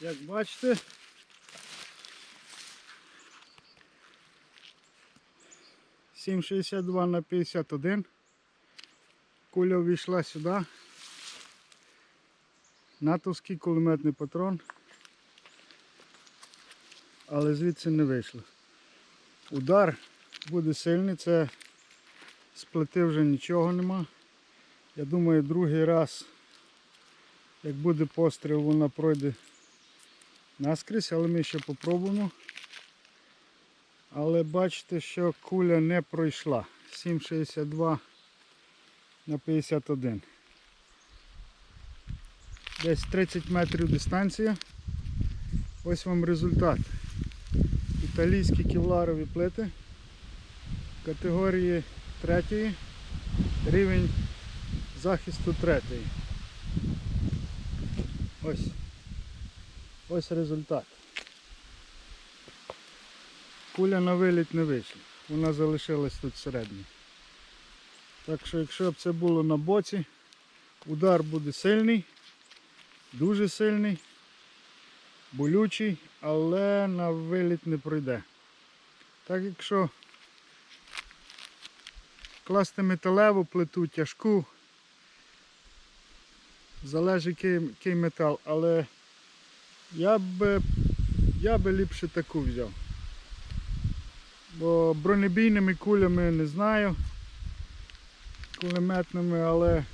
Як бачите, сім шістдесят два на 51. Куля увійшла сюди. Натовський кулеметний патрон. Але звідси не вийшло. Удар буде сильний, це з плити вже нічого нема. Я думаю, другий раз, як буде постріл, вона пройде наскрізь, але ми ще попробуємо. Але бачите, що куля не пройшла. 7,62 на 51. Десь 30 метрів дистанція. Ось вам результат. Італійські кевларові плити категорії 3, рівень захисту 3. Ось. Ось результат. Куля на виліт не вийшла. Вона залишилась тут всередині. Так що, якщо б це було на боці, удар буде сильний, дуже сильний, болючий, але на виліт не пройде. Так якщо класти металеву плиту тяжку, залежить який метал, але я б, я би ліпше таку взяв. Бо бронебійними кулями не знаю, кулеметними, але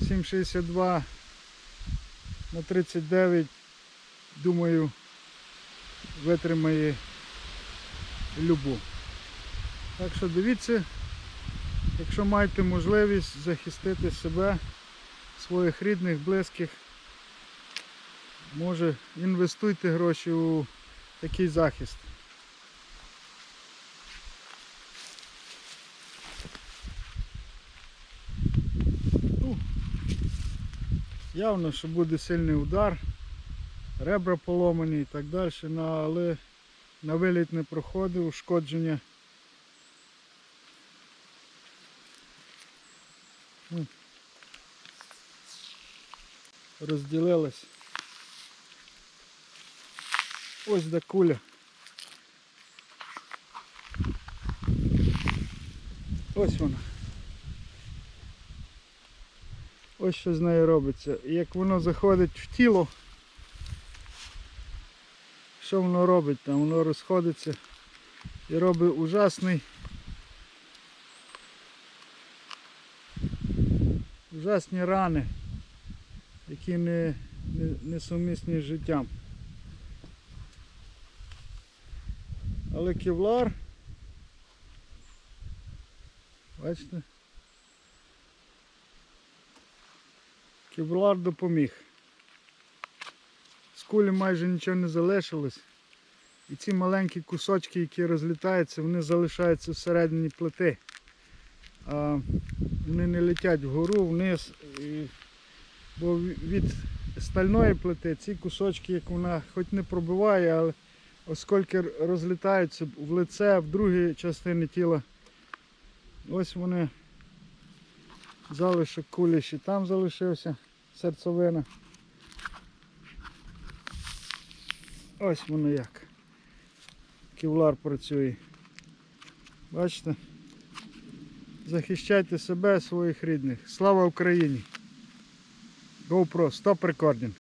7,62 на 39, думаю, витримає любу. Так що дивіться, якщо маєте можливість захистити себе, своїх рідних, близьких, може інвестуйте гроші у такий захист. Ну, явно, що буде сильний удар, ребра поломані і так далі, але на виліт не проходив, ушкодження. Ну, Розділилась. Ось де куля. Ось вона. Ось що з нею робиться. І як воно заходить в тіло, що воно робить там? Воно розходиться і робить ужасний ужасні рани, які не, не, не сумісні з життям. Але кевлар, бачите, кевлар допоміг. З кулі майже нічого не залишилось. І ці маленькі кусочки, які розлітаються, вони залишаються всередині плити. А вони не летять вгору, вниз. І... Бо від стальної плити ці кусочки, як вона хоч не пробиває, але оскільки розлітаються в лице, в другій частині тіла, ось вони залишок кулі ще там залишився, серцевина. Ось воно як. Кевлар працює. Бачите? Захищайте себе, своїх рідних. Слава Україні! GoPro, стоп рекординг.